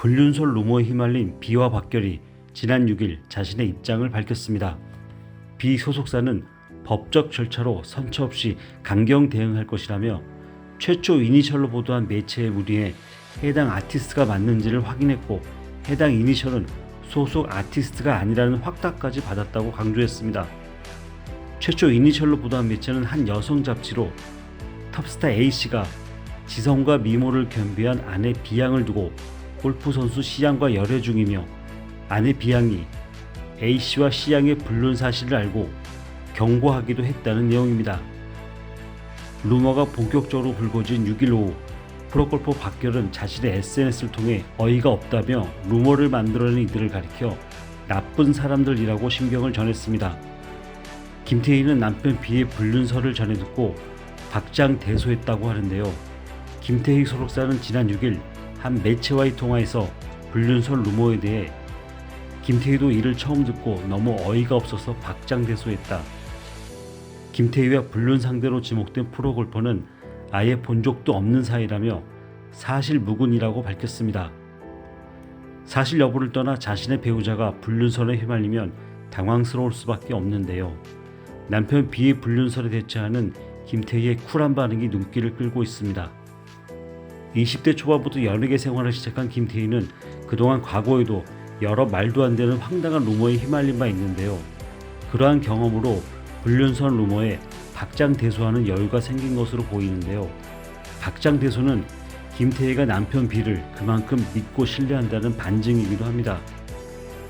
불륜설 루머에 휘말린 비와 박결이 지난 6일 자신의 입장을 밝혔습니다. 비 소속사는 법적 절차로 선처 없이 강경 대응할 것이라며 최초 이니셜로 보도한 매체의 문의에 해당 아티스트가 맞는지를 확인했고 해당 이니셜은 소속 아티스트가 아니라는 확답까지 받았다고 강조했습니다. 최초 이니셜로 보도한 매체는 한 여성 잡지로 톱스타 A씨가 지성과 미모를 겸비한 아내 비양을 두고 골프 선수 C양과 열애 중이며 아내 비양이 A씨와 C양의 불륜 사실을 알고 경고하기도 했다는 내용입니다. 루머가 본격적으로 불거진 6일 오후 프로골퍼 박결은 자신의 SNS를 통해 어이가 없다며 루머를 만들어낸 이들을 가리켜 나쁜 사람들이라고 심경을 전했습니다. 김태희는 남편 비의 불륜설을 전해 듣고 박장 대소했다고 하는데요. 김태희 소속사는 지난 6일 한 매체와의 통화에서 불륜설 루머에 대해 김태희도 이를 처음 듣고 너무 어이가 없어서 박장대소했다. 김태희와 불륜 상대로 지목된 프로골퍼는 아예 본 적도 없는 사이라며 사실 무근이라고 밝혔습니다. 사실 여부를 떠나 자신의 배우자가 불륜설에 휘말리면 당황스러울 수밖에 없는데요. 남편 비의 불륜설에 대처하는 김태희의 쿨한 반응이 눈길을 끌고 있습니다. 20대 초반부터 연예계 생활을 시작한 김태희는 그동안 과거에도 여러 말도 안 되는 황당한 루머에 휘말린 바 있는데요. 그러한 경험으로 불륜설 루머에 박장대소하는 여유가 생긴 것으로 보이는데요. 박장대소는 김태희가 남편 비를 그만큼 믿고 신뢰한다는 반증이기도 합니다.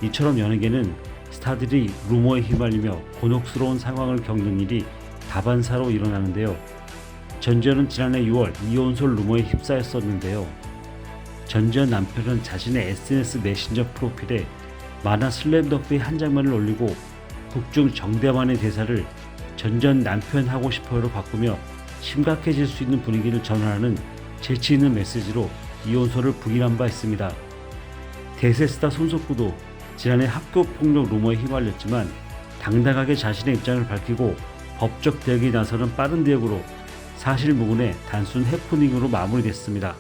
이처럼 연예계는 스타들이 루머에 휘말리며 곤혹스러운 상황을 겪는 일이 다반사로 일어나는데요. 전지현은 지난해 6월 이혼설 루머에 휩싸였었는데요. 전지현 남편은 자신의 SNS 메신저 프로필에 만화 슬램덩크의 한 장면을 올리고 극중 정대만의 대사를 전전 남편 하고 싶어요로 바꾸며 심각해질 수 있는 분위기를 전환하는 재치 있는 메시지로 이혼설을 부인한 바 있습니다. 대세스타 손석구도 지난해 학교 폭력 루머에 휘말렸지만 당당하게 자신의 입장을 밝히고 법적 대응에 나서는 빠른 대응으로 사실 무근의 단순 해프닝으로 마무리됐습니다.